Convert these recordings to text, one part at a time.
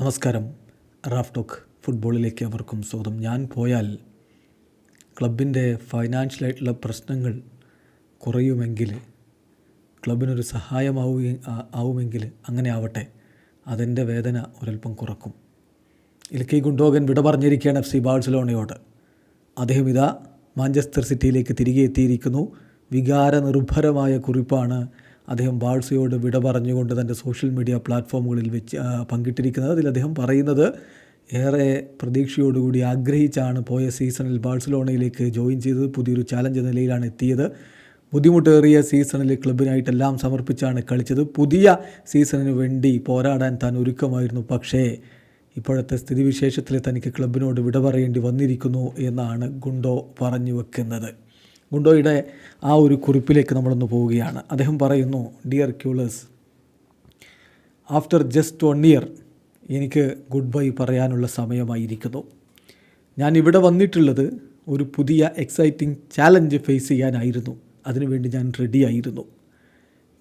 നമസ്കാരം. Raf talk ഫുട്ബോളിലേക്ക് അവർക്കും സ്വാഗതം. ഞാൻ പോയാൽ ക്ലബിന്റെ ഫൈനാൻഷ്യലായിട്ടുള്ള പ്രശ്നങ്ങൾ കുറയുമെങ്കിൽ ക്ലബിനൊരു സഹായമാവുക ആ- ആവുമെങ്കിൽ അങ്ങനെ ആവട്ടെ അതിന്റെ വേദന ഒരല്പം കുറക്കും. ഇൽക്കി ഗുണ്ടോഗൻ വിട പറഞ്ഞിരിക്കുകയാണ് എഫ് സി ബാഴ്സലോണയോട്. അദ്ദേഹം ഇതാ മാഞ്ചസ്റ്റർ സിറ്റിയിലേക്ക് തിരികെ എത്തിയിരിക്കുന്നു. വികാരനിർഭരമായ കുറിപ്പാണ് അദ്ദേഹം ബാഴ്സയോട് വിട പറഞ്ഞുകൊണ്ട് തന്റെ സോഷ്യൽ മീഡിയ പ്ലാറ്റ്ഫോമുകളിൽ വെച്ച് പങ്കിട്ടിരിക്കുന്നത്. അതിൽ അദ്ദേഹം പറയുന്നത് ഏറെ പ്രതീക്ഷയോടുകൂടി ആഗ്രഹിച്ചാണ് പോയ സീസണിൽ ബാഴ്സലോണയിലേക്ക് ജോയിൻ ചെയ്തത്. പുതിയൊരു ചാലഞ്ച് നിലയിലാണ് എത്തിയത്. ബുദ്ധിമുട്ടേറിയ സീസണിൽ ക്ലബിനായിട്ടെല്ലാം സമർപ്പിച്ചാണ് കളിച്ചത്. പുതിയ സീസണിന് വേണ്ടി പോരാടാൻ താൻ ഒരുക്കമായിരുന്നു. പക്ഷേ ഇപ്പോഴത്തെ സ്ഥിതിവിശേഷത്തിൽ തനിക്ക് ക്ലബിനോട് വിട പറയേണ്ടി വന്നിരിക്കുന്നു എന്നാണ് ഗുണ്ടോ പറഞ്ഞു വെക്കുന്നത്. ഗുണ്ടോയുടെ ആ ഒരു കുറിപ്പിലേക്ക് നമ്മളൊന്ന് പോവുകയാണ്. അദ്ദേഹം പറയുന്നു dear culers after just one year എനിക്ക് ഗുഡ് ബൈ പറയാനുള്ള സമയമായിരിക്കുന്നു. ഞാൻ ഇവിടെ വന്നിട്ടുള്ളത് ഒരു പുതിയ എക്സൈറ്റിംഗ് ചാലഞ്ച് ഫേസ് ചെയ്യാനായിരുന്നു. അതിനുവേണ്ടി ഞാൻ റെഡി ആയിരുന്നു.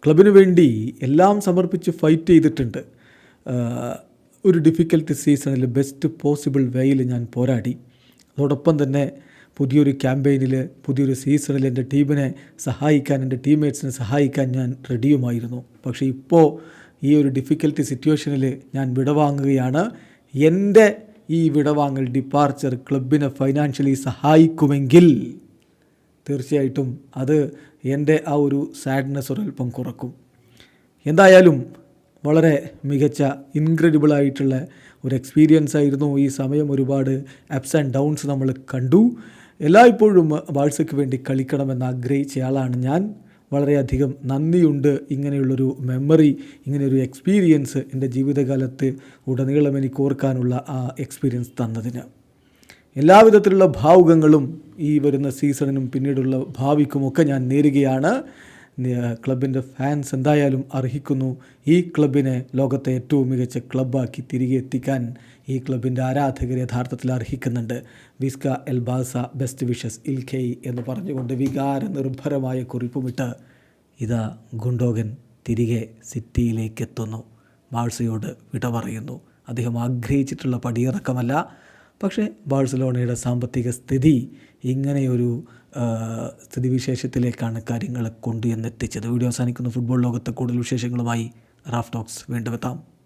ക്ലബിന് വേണ്ടി എല്ലാം സമർപ്പിച്ച് ഫൈറ്റ് ചെയ്തിട്ടുണ്ട്. ഒരു ഡിഫിക്കൽട്ട് സീസണിൽ ബെസ്റ്റ് പോസിബിൾ വേയിൽ ഞാൻ പോരാടി. അതോടൊപ്പം തന്നെ പുതിയൊരു ക്യാമ്പയിനിൽ പുതിയൊരു സീസണിൽ എന്റെ ടീമിനെ സഹായിക്കാൻ എന്റെ ടീംമേറ്റ്സിനെ സഹായിക്കാൻ ഞാൻ റെഡിയുമായിരുന്നു. പക്ഷേ ഇപ്പോൾ ഈ ഒരു ഡിഫിക്കൽട്ടി സിറ്റുവേഷനിൽ ഞാൻ വിടവാങ്ങുകയാണ്. എന്റെ ഈ വിടവാങ്ങൽ ഡിപ്പാർച്ചർ ക്ലബിനെ ഫൈനാൻഷ്യലി സഹായിക്കുമെങ്കിൽ തീർച്ചയായിട്ടും അത് എന്റെ ആ ഒരു സാഡ്നെസ് ഒരൽപ്പം കുറക്കും. എന്തായാലും വളരെ മികച്ച ഇൻക്രെഡിബിളായിട്ടുള്ള ഒരു എക്സ്പീരിയൻസ് ആയിരുന്നു ഈ സമയം. ഒരുപാട് അപ്സ് ആൻഡ് ഡൗൺസ് നമ്മൾ കണ്ടു. എല്ലായ്പ്പോഴും ബാഴ്സയ്ക്ക് വേണ്ടി കളിക്കണമെന്ന് ആഗ്രഹിച്ചയാളാണ് ഞാൻ. വളരെയധികം നന്ദിയുണ്ട്. ഇങ്ങനെയുള്ളൊരു മെമ്മറി ഇങ്ങനെയൊരു എക്സ്പീരിയൻസ് എന്റെ ജീവിതകാലത്ത് ഉടനീളം എനിക്ക് ഓർക്കാനുള്ള ആ എക്സ്പീരിയൻസ് തന്നതിന്. എല്ലാവിധത്തിലുള്ള ഭാവുകങ്ങളും ഈ വരുന്ന സീസണിനും പിന്നീടുള്ള ഭാവിക്കുമൊക്കെ ഞാൻ നേരുകയാണ്. ക്ലബിന്റെ ഫാൻസ് എന്തായാലും അർഹിക്കുന്നു. ഈ ക്ലബിനെ ലോകത്തെ ഏറ്റവും മികച്ച ക്ലബ്ബാക്കി തിരികെ എത്തിക്കാൻ ഈ ക്ലബിന്റെ ആരാധകർ യഥാർത്ഥത്തിൽ അർഹിക്കുന്നുണ്ട്. വിസ്ക എൽ ബാസ ബെസ്റ്റ് വിഷസ് ഇൽ ഖെയ് എന്ന് പറഞ്ഞുകൊണ്ട് വികാര നിർഭരമായ കുറിപ്പുമിട്ട് ഇതാ ഗുണ്ടോഗൻ തിരികെ സിറ്റിയിലേക്ക് എത്തുന്നു ബാഴ്സയോട് വിട പറയുന്നു. അദ്ദേഹം ആഗ്രഹിച്ചിട്ടുള്ള പടിയിറക്കമല്ല. പക്ഷേ ബാഴ്സലോണയുടെ സാമ്പത്തിക സ്ഥിതി ഇങ്ങനെയൊരു സ്ഥിതിവിശേഷത്തിലേക്കാണ് കാര്യങ്ങളെ കൊണ്ടു എന്നെത്തിച്ചത് വീഡിയോ അവസാനിക്കുന്ന. ഫുട്ബോൾ ലോകത്തെ കൂടുതൽ വിശേഷങ്ങളുമായി റാഫ് ടോക്സ് വീണ്ടും എത്താം.